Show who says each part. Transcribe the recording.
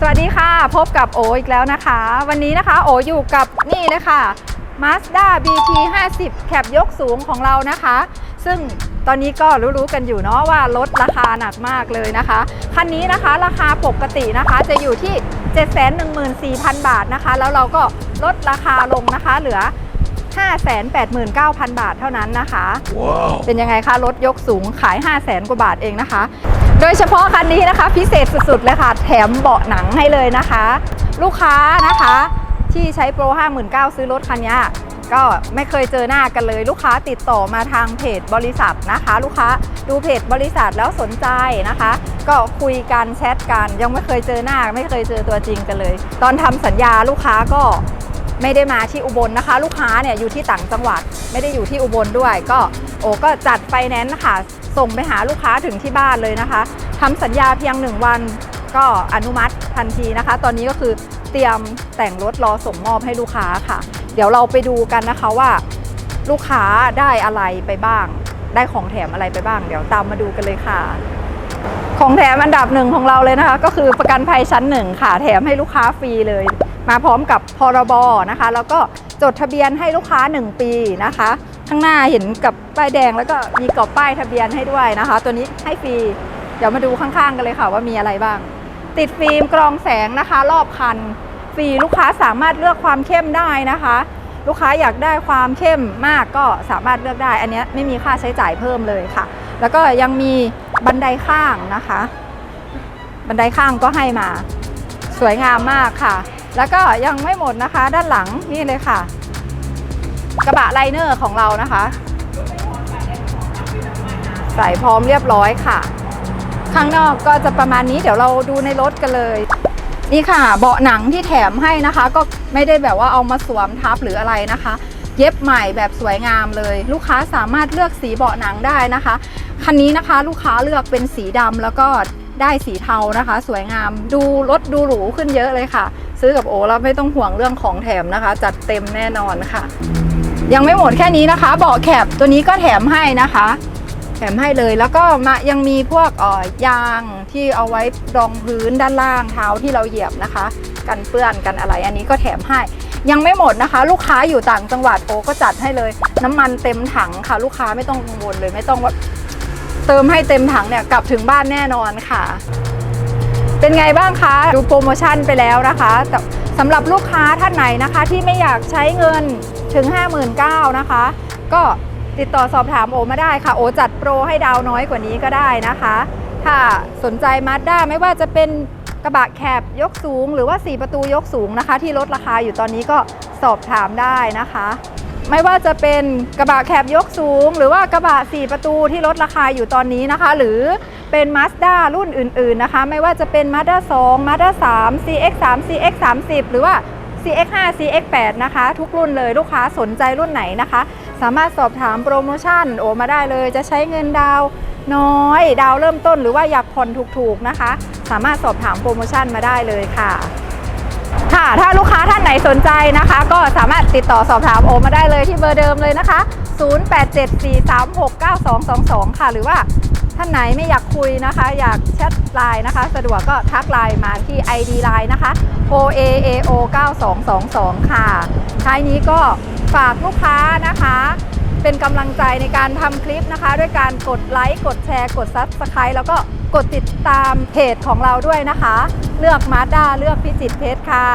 Speaker 1: สวัสดีค่ะพบกับโออีกแล้วนะคะ วันนี้นะคะโออยู่กับนี่เลยค่ะ Mazda BT 50แคบยกสูงของเรานะคะ ซึ่งตอนนี้ก็รู้ๆกันอยู่เนาะว่าลดราคาหนักมากเลยนะคะคันนี้นะคะราคาปกตินะคะจะอยู่ที่ 714,000 บาทนะคะ แล้วเราก็ลดราคาลงนะคะเหลือ 589,000 บาทเท่านั้นนะคะเป็นยังไงคะรถยกสูงขาย 5 0 0แสนกว่าบาทเองนะคะ โดยเฉพาะคันนี้นะคะ พิเศษสุดๆเลยค่ะ แถมเบาะหนังให้เลยนะคะ ลูกค้านะคะที่ใช้โปร 59,000 ซื้อรถคันนี้ก็ไม่เคยเจอหน้ากันเลย ลูกค้าติดต่อมาทางเพจบริษัทนะคะ ลูกค้าดูเพจบริษัทแล้วสนใจนะคะ ก็คุยกันแชทกัน ยังไม่เคยเจอหน้า ไม่เคยเจอตัวจริงกันเลย ตอนทำสัญญาลูกค้าก็ ไม่ได้มาที่อุบลนะคะ ลูกค้าเนี่ยอยู่ที่ต่างจังหวัด ไม่ได้อยู่ที่อุบลด้วย ก็โอ้ก็จัดไฟแนนซ์ค่ะ ส่งไปหาลูกค้าถึงที่บ้านเลยนะคะทำสัญญาเพียง 1 วันก็อนุมัติทันทีนะคะ ตอนนี้ก็คือเตรียมแต่งรถรอส่งมอบให้ลูกค้าค่ะ เดี๋ยวเราไปดูกันนะคะว่า ลูกค้าได้อะไรไปบ้าง ได้ของแถมอะไรไปบ้าง เดี๋ยวตามมาดูกันเลยค่ะ ของแถมอันดับหนึ่งของเราเลยนะคะ ก็คือประกันภัยชั้นหนึ่งค่ะ แถมให้ลูกค้าฟรีเลย มาพร้อมกับพรบนะคะ แล้วก็จดทะเบียนให้ลูกค้า 1 ปีนะคะ ข้างหน้าเห็นกับป้ายแดงแล้วก็มีกรอบป้ายทะเบียนให้ด้วยนะคะ ตัวนี้ให้ฟรีเดี๋ยวมาดูข้างๆกันเลยค่ะว่ามีอะไรบ้าง ติดฟิล์มกรองแสงนะคะ รอบคันฟรีลูกค้าสามารถเลือกความเข้มได้นะคะ ลูกค้าอยากได้ความเข้มมากก็สามารถเลือกได้ อันนี้ไม่มีค่าใช้จ่ายเพิ่มเลยค่ะ แล้วก็ยังมีบันไดข้างนะคะ บันไดข้างก็ให้มา สวยงามมากค่ะ แล้วก็ยังไม่หมดนะคะ ด้านหลังนี่เลยค่ะ กระบะไลเนอร์ของเรานะคะ ใส่พร้อมเรียบร้อยค่ะ ข้างนอกก็จะประมาณนี้เดี๋ยวเราดูในรถกันเลยนี่ค่ะ เบาะหนังที่แถมให้นะคะ ก็ไม่ได้แบบว่าเอามาสวมทับหรืออะไรนะคะ เย็บใหม่แบบสวยงามเลย ลูกค้าสามารถเลือกสีเบาะหนังได้นะคะคันนี้นะคะ ลูกค้าเลือกเป็นสีดำแล้วก็ได้สีเทานะคะ สวยงาม ดูรถดูหรูขึ้นเยอะเลยค่ะ ซื้อกับโอแล้วไม่ต้องห่วงเรื่องของแถมนะคะ จัดเต็มแน่นอนค่ะ ยังไม่หมดแค่นี้นะคะเบาะแคบตัวนี้ก็แถมให้นะคะ แถมให้เลยแล้วก็มายังมีพวกอ่อยางที่เอาไว้รองพื้นด้านล่างเท้าที่เราเหยียบนะคะ กันเปื้อนกันอะไรอันนี้ก็แถมให้ ยังไม่หมดนะคะ ลูกค้าอยู่ต่างจังหวัดโอก็จัดให้เลย น้ำมันเต็มถังค่ะ ลูกค้าไม่ต้องกังวลเลยไม่ต้องว่าเติมให้เต็มถังเนี่ยกลับถึงบ้านแน่นอนค่ะ เป็นไงบ้างคะ ดูโปรโมชั่นไปแล้วนะคะแต่สำหรับลูกค้าท่านไหนนะคะที่ไม่อยากใช้เงินถึง 59,000นะคะ ก็ติดต่อสอบถามโอมาได้ค่ะ โอจัดโปรให้ดาวน้อยกว่านี้ก็ได้นะคะ ถ้าสนใจมาด้าไม่ว่าจะเป็นกระบะแคบยกสูง หรือว่า 4 ประตูยกสูงนะคะ ที่ลดราคาอยู่ตอนนี้ก็สอบถามได้นะคะ ไม่ว่าจะเป็นกระบะแคบยกสูง หรือว่ากระบะ 4 ประตูที่ลดราคาอยู่ตอนนี้นะคะ หรือเป็น Mazda รุ่นอื่นๆนะคะ ไม่ว่าจะเป็น Mazda 2 Mazda 3 CX3 CX30 หรือว่า CX5 CX8 นะคะ ทุกรุ่นเลยลูกค้าสนใจรุ่นไหนนะคะ สามารถสอบถามโปรโมชั่นโอมาได้เลยจะใช้เงินดาวน้อย ดาวเริ่มต้นหรือว่าอยากผ่อนถูกๆนะคะ สามารถสอบถามโปรโมชั่นมาได้เลยค่ะ ค่ะ ถ้าลูกค้าท่าน ไหนสนใจนะคะ ก็สามารถติดต่อสอบถามโอมาได้เลยที่เบอร์เดิมเลยนะคะ 0874369222 ค่ะ หรือว่าท่านไหนไม่อยากคุยนะคะ อยากแชทไลน์นะคะ สะดวกก็ทักไลน์มาที่ ID ไลน์นะคะ oaao 9222 ค่ะ ท้ายนี้ก็ฝากลูกค้านะคะ เป็นกำลังใจในการทำคลิปนะคะ ด้วยการกดไลค์กดแชร์ กด Subscribe แล้วก็กดติดตามเพจของเราด้วยนะคะ เลือกมาด้าเลือกพิจิตเพชรค่ะ